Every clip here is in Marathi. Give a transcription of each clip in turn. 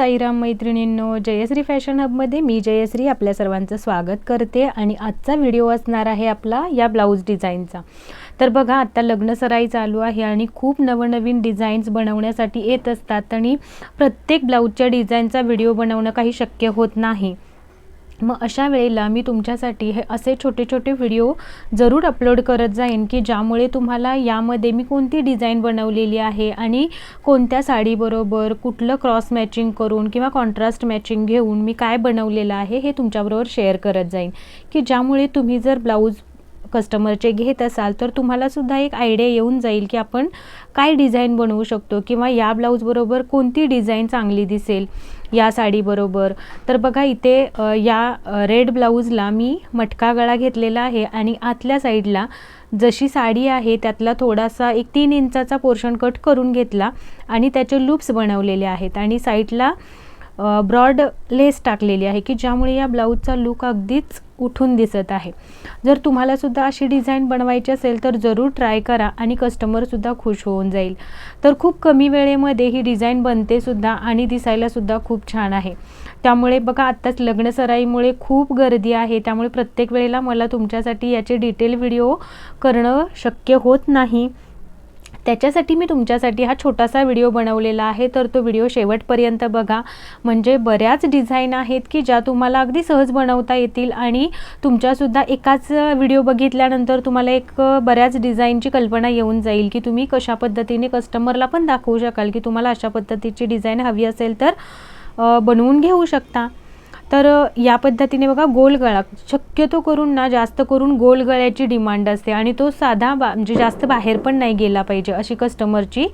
साईराम मैत्रिणींनो जयश्री फॅशन हबमध्ये मी जयश्री आपल्या सर्वांचं स्वागत करते आणि आजचा व्हिडिओ असणार आहे आपला या ब्लाऊज डिझाईनचा. तर बघा आत्ता लग्नसराई चालू आहे आणि खूप नवनवीन डिझाईन्स बनवण्यासाठी येत असतात आणि प्रत्येक ब्लाऊजच्या डिझाईनचा व्हिडिओ बनवणं काही शक्य होत नाही. मग अशा वेळेला मी तुमच्यासाठी हे असे छोटे छोटे व्हिडिओ जरूर अपलोड करत जाईन की ज्यामुळे तुम्हाला यामध्ये मी कोणती डिझाईन बनवलेली आहे आणि कोणत्या साडीबरोबर कुठलं क्रॉस मॅचिंग करून किंवा कॉन्ट्रास्ट मॅचिंग घेऊन मी काय बनवलेलं आहे हे तुमच्याबरोबर शेअर करत जाईन. की ज्यामुळे तुम्ही जर ब्लाऊज कस्टमरचे घेत असाल तर तुम्हालासुद्धा एक आयडिया येऊन जाईल की आपण काय डिझाईन बनवू शकतो किंवा या ब्लाऊजबरोबर कोणती डिझाईन चांगली दिसेल या साडीबरोबर तर बघा इथे या रेड ब्लाऊजला मी मटका गळा घेतलेला आहे आणि आतल्या साईडला जशी साडी आहे त्यातला थोडासा एक तीन इंचाचा पोर्शन कट करून घेतला आणि त्याचे लूप्स बनवलेले आहेत आणि साईडला ब्रॉड लेस टाकलेली आहे की ज्यामुळे या ब्लाऊजचा लुक अगदीच उठून दिसत आहे. जर तुम्हालासुद्धा अशी डिझाईन बनवायची असेल तर जरूर ट्राय करा आणि कस्टमरसुद्धा खुश होऊन जाईल. तर खूप कमी वेळेमध्ये ही डिझाईन बनतेसुद्धा आणि दिसायलासुद्धा खूप छान आहे. त्यामुळे बघा आत्ताच लग्नसराईमुळे खूप गर्दी आहे. त्यामुळे प्रत्येक वेळेला मला तुमच्यासाठी याचे डिटेल व्हिडिओ करणं शक्य होत नाही. त्याच्यासाठी मी तुमच्यासाठी हा छोटासा व्हिडिओ बनवलेला आहे. तर तो व्हिडिओ शेवटपर्यंत बघा. म्हणजे बऱ्याच डिझाईन आहेत की ज्या तुम्हाला अगदी सहज बनवता येतील आणि तुमच्यासुद्धा एकाच व्हिडिओ बघितल्यानंतर तुम्हाला एक बऱ्याच डिझाईनची कल्पना येऊन जाईल की तुम्ही कशा पद्धतीने कस्टमरला पण दाखवू शकाल की तुम्हाला अशा पद्धतीची डिझाईन हवी असेल तर बनवून घेऊ शकता. तर या पद्धतीने बघा गोल गळा. शक्यतो करून ना जास्त करून गोल गळ्याची डिमांड असते आणि तो साधा बा म्हणजे जास्त बाहेर पण नाही गेला पाहिजे अशी कस्टमरची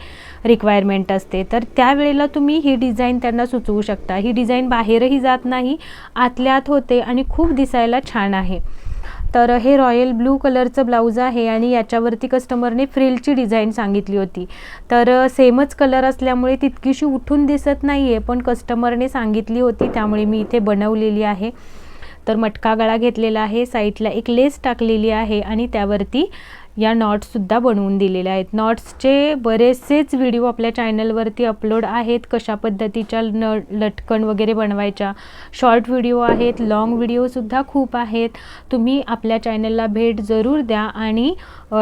रिक्वायरमेंट असते. तर त्यावेळेला तुम्ही ही डिझाईन त्यांना सुचवू शकता. ही डिझाईन बाहेरही जात नाही आतल्यात होते आणि खूप दिसायला छान आहे. तर हे रॉयल ब्लू कलरचं ब्लाऊज आहे आणि याच्यावरती कस्टमरने फ्रिलची डिझाईन सांगितली होती. तर सेमच कलर असल्यामुळे तितकीशी उठून दिसत नाही आहे पण कस्टमरने सांगितली होती त्यामुळे मी इथे बनवलेली आहे. तर मटका गळा घेतलेला आहे साईडला एक लेस टाकलेली आहे आणि त्यावरती या नॉट्ससुद्धा बनवून दिलेल्या आहेत. नॉट्सचे बरेचसेच व्हिडिओ आपल्या चॅनलवरती अपलोड आहेत. कशा पद्धतीच्या न लटकण वगैरे बनवायच्या. शॉर्ट व्हिडिओ आहेत लाँग व्हिडिओसुद्धा खूप आहेत. तुम्ही आपल्या चॅनलला भेट जरूर द्या आणि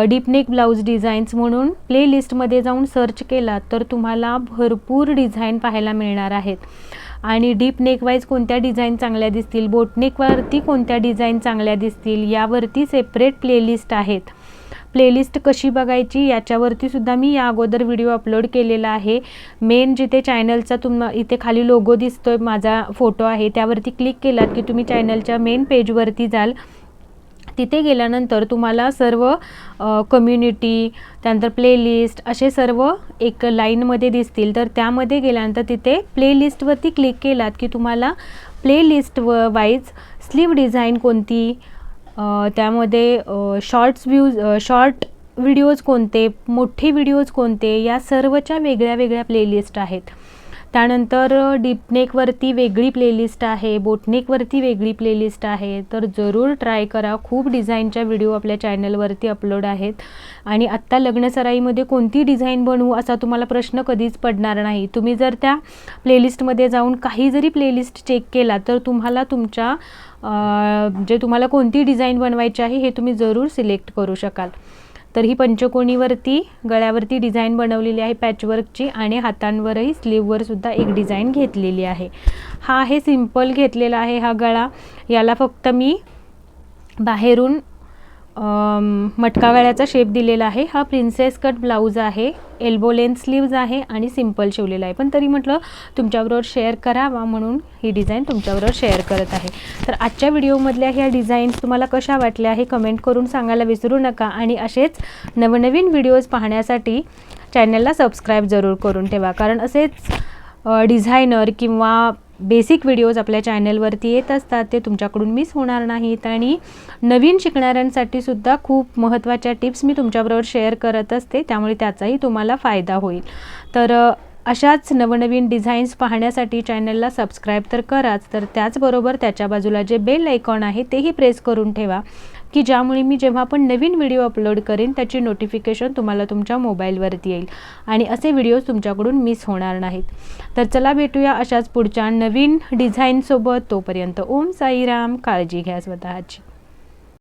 डीपनेक ब्लाऊज डिझाईन्स म्हणून प्लेलिस्टमध्ये जाऊन सर्च केलात तर तुम्हाला भरपूर डिझाईन पाहायला मिळणार आहेत. आणि डीप नेकवाईज कोणत्या डिझाईन चांगल्या दिसतील? बोटनेकवरती कोणत्या डिझाईन चांगल्या दिसतील? यावरती सेपरेट प्लेलिस्ट आहेत. प्लेलिस्ट कशी बघायची याच्यावरती सुद्धा मी या अगोदर व्हिडिओ अपलोड केलेला आहे. मेन जिथे चॅनलचा तुम इथे खाली लोगो दिसतोय माझा फोटो आहे त्यावरती क्लिक केलात की तुम्ही चॅनलच्या मेन पेजवरती जाल. तिथे गेल्यानंतर तुम्हाला सर्व कम्युनिटी त्यानंतर प्लेलिस्ट असे सर्व एक लाईनमध्ये दिसतील. तर त्यामध्ये गेल्यानंतर तिथे प्लेलिस्टवरती क्लिक केलात की तुम्हाला प्लेलिस्ट व वाईज स्लीव डिझाईन कोणती त्यामध्ये शॉर्ट्स व्ह्यूज शॉर्ट व्हिडिओज कोणते मोठे व्हिडिओज कोणते या सर्वच्या वेगळ्या वेगळ्या प्लेलिस्ट आहेत. त्यानंतर डीपनेकवरती वेगळी प्लेलिस्ट आहे बोटनेकवरती वेगळी प्लेलिस्ट आहे. तर जरूर ट्राय करा. खूप डिझाईनच्या व्हिडिओ आपल्या चॅनलवरती अपलोड आहेत. आणि आत्ता लग्नसराईमध्ये कोणती डिझाईन बनवू असा तुम्हाला प्रश्न कधीच पडणार नाही. तुम्ही जर त्या प्लेलिस्टमध्ये जाऊन काही जरी प्लेलिस्ट चेक केला तर तुम्हाला तुमच्या जे तुम्हाला कोणती डिझाईन बनवायची आहे हे तुम्ही जरूर सिलेक्ट करू शकाल. तर ही पंचकोणीवरती गळ्यावरती डिझाईन बनवलेली आहे पॅचवर्कची आणि हातांवरही स्लीववर सुद्धा एक डिझाईन घेतलेली आहे. हा आहे सिंपल घेतलेला आहे हा गळा. याला फक्त मी बाहेरून मटकावळ्याचा शेप दिलेला आहे. हा प्रिन्सेस कट ब्लाऊज आहे. एल्बो लेंथ स्लीव्ज आहे आणि सिंपल शिवलेला आहे. पण तरी म्हटलं तुमच्याबरोबर शेअर करावा म्हणून ही डिझाईन तुमच्याबरोबर शेअर करत आहे. तर आजच्या व्हिडिओमधल्या ह्या डिझाईन्स तुम्हाला कशा वाटल्या हे कमेंट करून सांगायला विसरू नका. आणि असेच नवनवीन व्हिडिओज पाहण्यासाठी चॅनलला सबस्क्राईब जरूर करून ठेवा. कारण असेच डिझायनर किंवा बेसिक व्हिडिओज आपल्या चॅनलवरती येत असतात ते तुमच्याकडून मिस होणार नाहीत आणि नवीन शिकणाऱ्यांसाठी सुद्धा खूप महत्त्वाच्या टिप्स मी तुमच्याबरोबर शेअर करत असते त्यामुळे त्याचाही तुम्हाला फायदा होईल. तर अशाच नवनवीन डिझाईन्स पाहण्यासाठी चॅनलला सबस्क्राईब तर कराच तर त्याचबरोबर त्याच्या बाजूला जे बेल आयकॉन आहे तेही प्रेस करून ठेवा. की ज्यामुळे मी जेव्हा पण नवीन व्हिडिओ अपलोड करेन त्याची नोटिफिकेशन तुम्हाला तुमच्या मोबाईलवरती येईल. आणि असे व्हिडिओज तुमच्याकडून मिस होणार नाहीत. तर चला भेटूया अशाच पुढच्या नवीन डिझाईनसोबत तोपर्यंत ओम साईराम काळजी घ्या स्वतःची.